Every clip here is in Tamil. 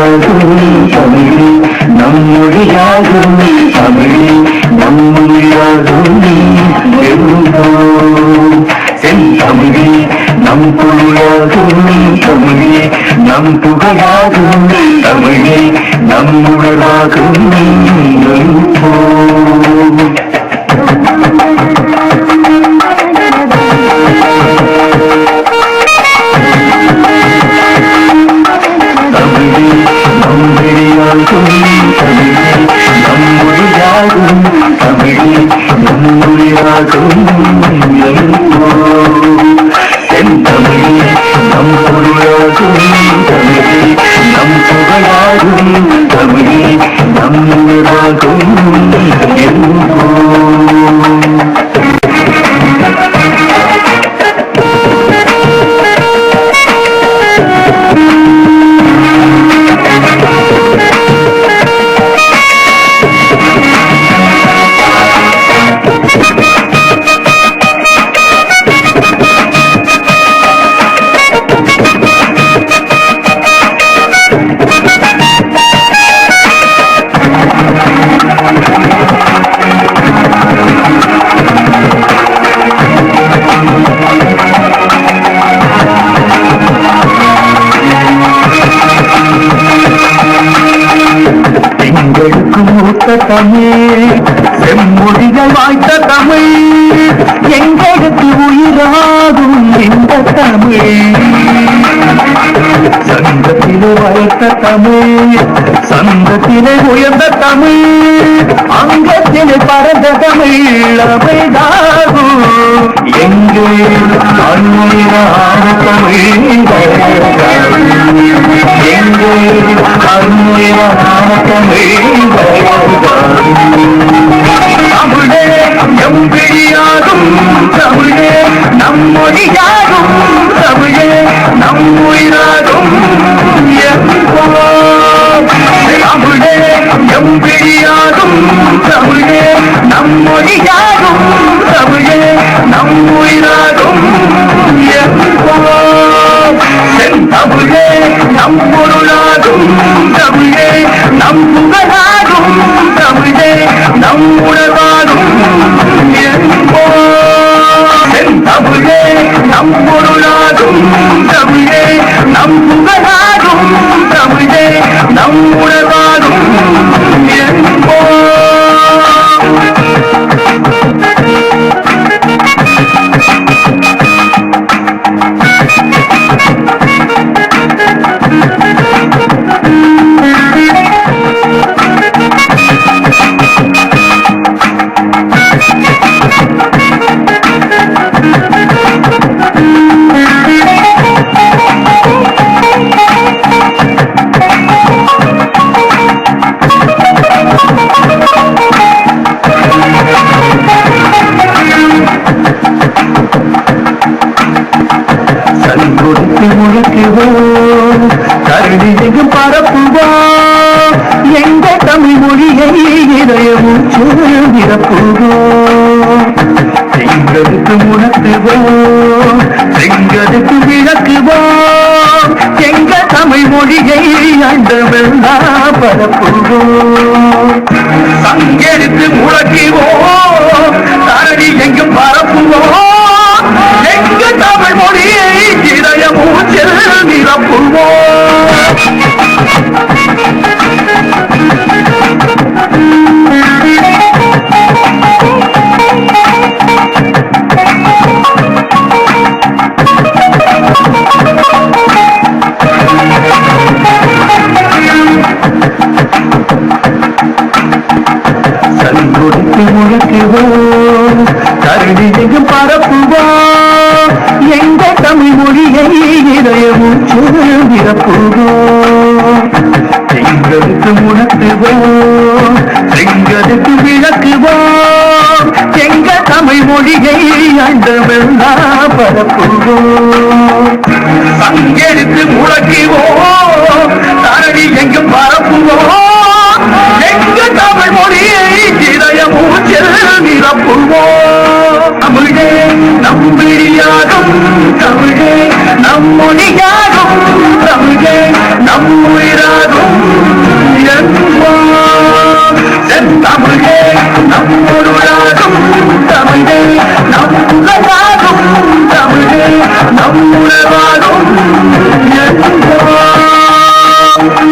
மொழியாகும் தமிழே நம் மொழியாகும் தமிழே நம் மொழியாகும் செந்தமிழே நம் பொருளாகும் தமிழே நம் புகழாகும் தமிழே நம் உணர்வாகும் எழுப்போம் தமிழ் நம் புகழாகும் தமிழ் நம் உணர்வாகும் வாய்த்த தமிழ். எங்களுக்கு உயிராகும் இந்த தமிழ். சங்கத்திலே வளர்த்த தமிழ் சங்கத்திலே உயர்ந்த தமிழ். அங்கத்திலே பறந்த தமிழ் அமைதாகும். எங்கே அன்மையான தமிழ்? மொழியாகும் தமிழே நம் உயிராகும் தமிழே நம் பொருளாகும் தமிழே நம் புகழாகும் தமிழே நம் இதயமூச்சு நிரப்புவோம் செங்கலுக்கு முழக்குவோம் செங்கலுக்கு விளக்குவோம் எங்க தமிழ் மொழியை அண்டமெல்லாம் பரப்புவோம் சங்கெடுத்து முழக்குவோம் தரணி எங்கும் பரப்புவோம் எங்க தமிழ் மொழியை இதய மூச்சில் நிரப்புவோம் சங்குடுத்து கொடுத்து முழுக்குவோம் எங்கும் பரப்புவோம். எந்த தமிழ் மொழியை இதயமும் நிரப்புவோம் செங்கலுக்கு முழக்குவோம் செங்கலுக்கு விளக்குவோம். எங்க தமிழ் மொழியை அண்டமெல்லாம் பரப்புவோம். சங்கெடுத்து முழக்குவோம் மொழியாகும் தங்கே நம் உயிராகும் தமிழே நம் ஒருவராகும் தமிழே நம் புகழாகும் தமிழே நம் உணவாகும் தமிழே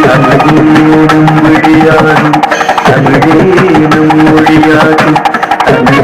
நம் மொழியாகும் தமிழே நம் மொழியாகும்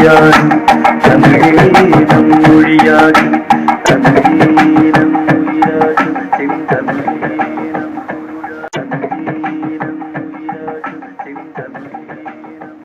விழியாகும் தமிழீரம் மொழியாகும் தமிழீரம்